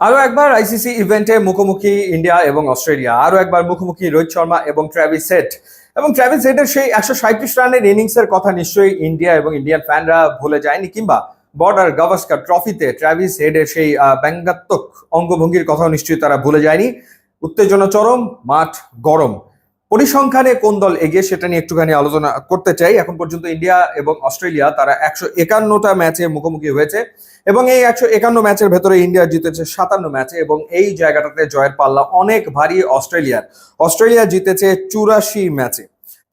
আরও একবার আইসিসি ইভেন্টে মুখোমুখি ইন্ডিয়া এবং অস্ট্রেলিয়া, আরও একবার মুখোমুখি রোহিত শর্মা এবং ট্র্যাভিস সেট এবং ট্রাভিস সেটের সেই একশো সাঁত্রিশ রানের ইনিংসের কথা নিশ্চয়ই ইন্ডিয়া এবং ইন্ডিয়ান ফ্যানরা ভুলে যায়নি, কিংবা বর্ডার গাভাস্কার ট্রফিতে ট্রাভিস হেডের সেই ব্যঙ্গাত্মক অঙ্গভঙ্গির কথাও নিশ্চয়ই তারা ভুলে যায়নি। উত্তেজনা চরম, মাঠ গরম। পরিসংখ্যানে কোন দল এগিয়ে সেটা নিয়ে একটুখানি আলোচনা করতে চাই। এখন পর্যন্ত ইন্ডিয়া এবং অস্ট্রেলিয়া তারা একশো একান্নটা ম্যাচে মুখোমুখি হয়েছে এবং এই একশো একান্ন ম্যাচের ভেতরে ইন্ডিয়া জিতেছে সাতান্ন ম্যাচে এবং এই জায়গাটাতে জয়ের পাল্লা অনেক ভারী অস্ট্রেলিয়ার। অস্ট্রেলিয়া জিতেছে চুরাশি ম্যাচে।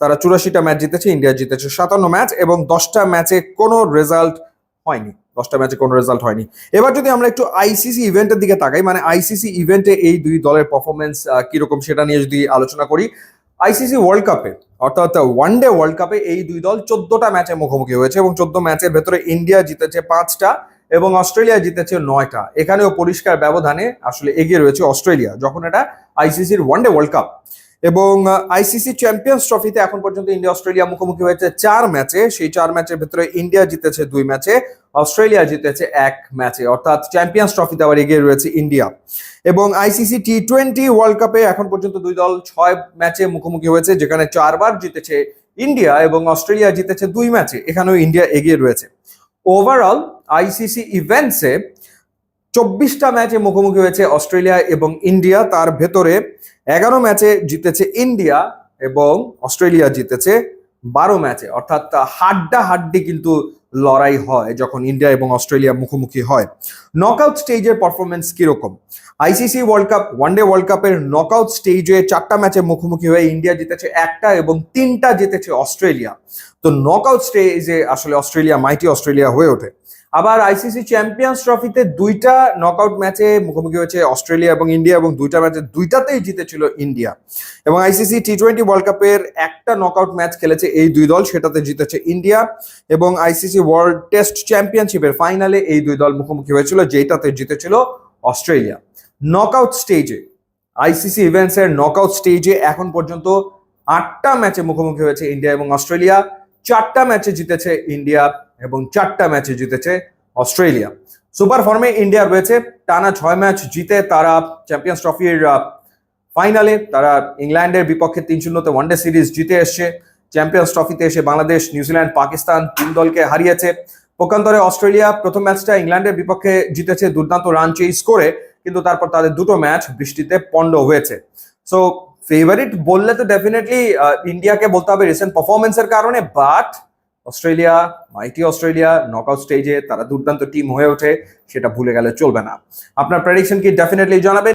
তারা চুরাশিটা ম্যাচ জিতেছে, ইন্ডিয়া জিতেছে সাতান্ন ম্যাচ এবং দশটা ম্যাচে কোনো রেজাল্ট হয়নি। দশটা ম্যাচে কোনো রেজাল্ট হয়নি। এবার যদি আমরা একটু আইসিসি ইভেন্টের দিকে তাকাই মানে আইসিসি ইভেন্টে এই দুই দলের পারফরমেন্স কীরকম সেটা নিয়ে যদি আলোচনা করি আইসিসি ওয়ার্ল্ড কাপে অর্থাৎ ওয়ান ডে ওয়ার্ল্ড কাপে এই দুই দল চোদ্দটা ম্যাচে মুখোমুখি হয়েছে এবং চোদ্দ ম্যাচের ভেতরে ইন্ডিয়া জিতেছে পাঁচটা এবং অস্ট্রেলিয়া জিতেছে নয়টা। এখানেও পরিষ্কার ব্যবধানে আসলে এগিয়ে রয়েছে অস্ট্রেলিয়া যখন এটা আইসিসির ওয়ান ডে ওয়ার্ল্ড কাপ এবং আইসিসি চ্যাম্পিয়ন্স ট্রফিতে এখন পর্যন্ত ইন্ডিয়া অস্ট্রেলিয়া মুখোমুখি হয়েছে চার ম্যাচে। সেই চার ম্যাচের ভেতরে ইন্ডিয়া জিতেছে দুই ম্যাচে, অস্ট্রেলিয়া জিতেছে এক ম্যাচে। অর্থাৎ চ্যাম্পিয়ন্স ট্রফিতে আবার এগিয়ে রয়েছে ইন্ডিয়া। এবং আইসিসি টি টোয়েন্টি ওয়ার্ল্ড কাপে এখন পর্যন্ত দুই দল ছয় ম্যাচে মুখোমুখি হয়েছে, যেখানে চারবার জিতেছে ইন্ডিয়া এবং অস্ট্রেলিয়া জিতেছে দুই ম্যাচে। এখানেও ইন্ডিয়া এগিয়ে রয়েছে। ওভারঅল আইসিসি ইভেন্টসে চব্বিশটা ম্যাচে মুখোমুখি হয়েছে অস্ট্রেলিয়া এবং ইন্ডিয়া। তার ভেতরে এগারো ম্যাচে জিতেছে ইন্ডিয়া এবং অস্ট্রেলিয়া জিতেছে বারো ম্যাচে। অর্থাৎ হাড্ডা হাড্ডি কিন্তু লড়াই হয় যখন ইন্ডিয়া এবং অস্ট্রেলিয়া মুখোমুখি হয়। নকআউট স্টেজের পারফরমেন্স কীরকম? ICC world cup one day world কাপের নকআউট স্টেজে চারটা ম্যাচে মুখোমুখি হয়ে ইন্ডিয়া জিতেছে একটা এবং তিনটা জিতেছে অস্ট্রেলিয়া। তো নকআউট স্টেজে আসলে অস্ট্রেলিয়া মাইটি অস্ট্রেলিয়া হয়ে ওঠে। আবার আইসিসি চ্যাম্পিয়ন্স ট্রফিতে দুইটা নকআউট ম্যাচে মুখোমুখি হয়েছে অস্ট্রেলিয়া এবং ইন্ডিয়া এবং দুইটা ম্যাচে দুইটাতেই জিতেছিল ইন্ডিয়া। এবং আইসিসি টি টোয়েন্টি ওয়ার্ল্ড কাপের একটা নকআউট ম্যাচ খেলেছে এই দুই দল, সেটাতে জিতেছে ইন্ডিয়া এবং আইসিসি ওয়ার্ল্ড টেস্ট চ্যাম্পিয়নশিপের ফাইনালে এই দুই দল মুখোমুখি হয়েছিল যেটাতে জিতেছিল অস্ট্রেলিয়া। নকআউট স্টেজে আইসিসি ইভেন্টস এর নকআউট স্টেজে এখন পর্যন্ত আটটা ম্যাচে মুখোমুখি হয়েছে ইন্ডিয়া এবং অস্ট্রেলিয়া। চারটা ম্যাচে জিতেছে ইন্ডিয়া এবং চারটা ম্যাচে জিতেছে অস্ট্রেলিয়া। সুপার ফর্মে ইন্ডিয়া রয়েছে, টানা ছয় ম্যাচ জিতে তারা চ্যাম্পিয়ন্স ট্রফির ফাইনালে তারা ইংল্যান্ডের বিপক্ষে তিন শূন্যতে ওয়ানডে সিরিজ জিতে এসছে। চ্যাম্পিয়ন্স ট্রফিতে এসে বাংলাদেশ নিউজিল্যান্ড পাকিস্তান তিন দলকে হারিয়েছে। পক্ষান্তরে অস্ট্রেলিয়া প্রথম ম্যাচটা ইংল্যান্ডের বিপক্ষে জিতেছে, দুর্দান্ত রান চেস করে কিন্তু তারপর তাদের দুটো ম্যাচ বৃষ্টিতে পণ্ড হয়েছে। সো ফেভারিট বললে তো ডেফিনেটলি ইন্ডিয়াকে বলতে হবে রিসেন্ট পারফরমেন্সের কারণে but Australia, mighty Australia knockout স্টেজে তারা দুর্দান্ত টিম হয়ে ওঠে, সেটা ভুলে গেলে চলবে না। আপনার প্রেডিকশন কি ডেফিনেটলি জানাবেন?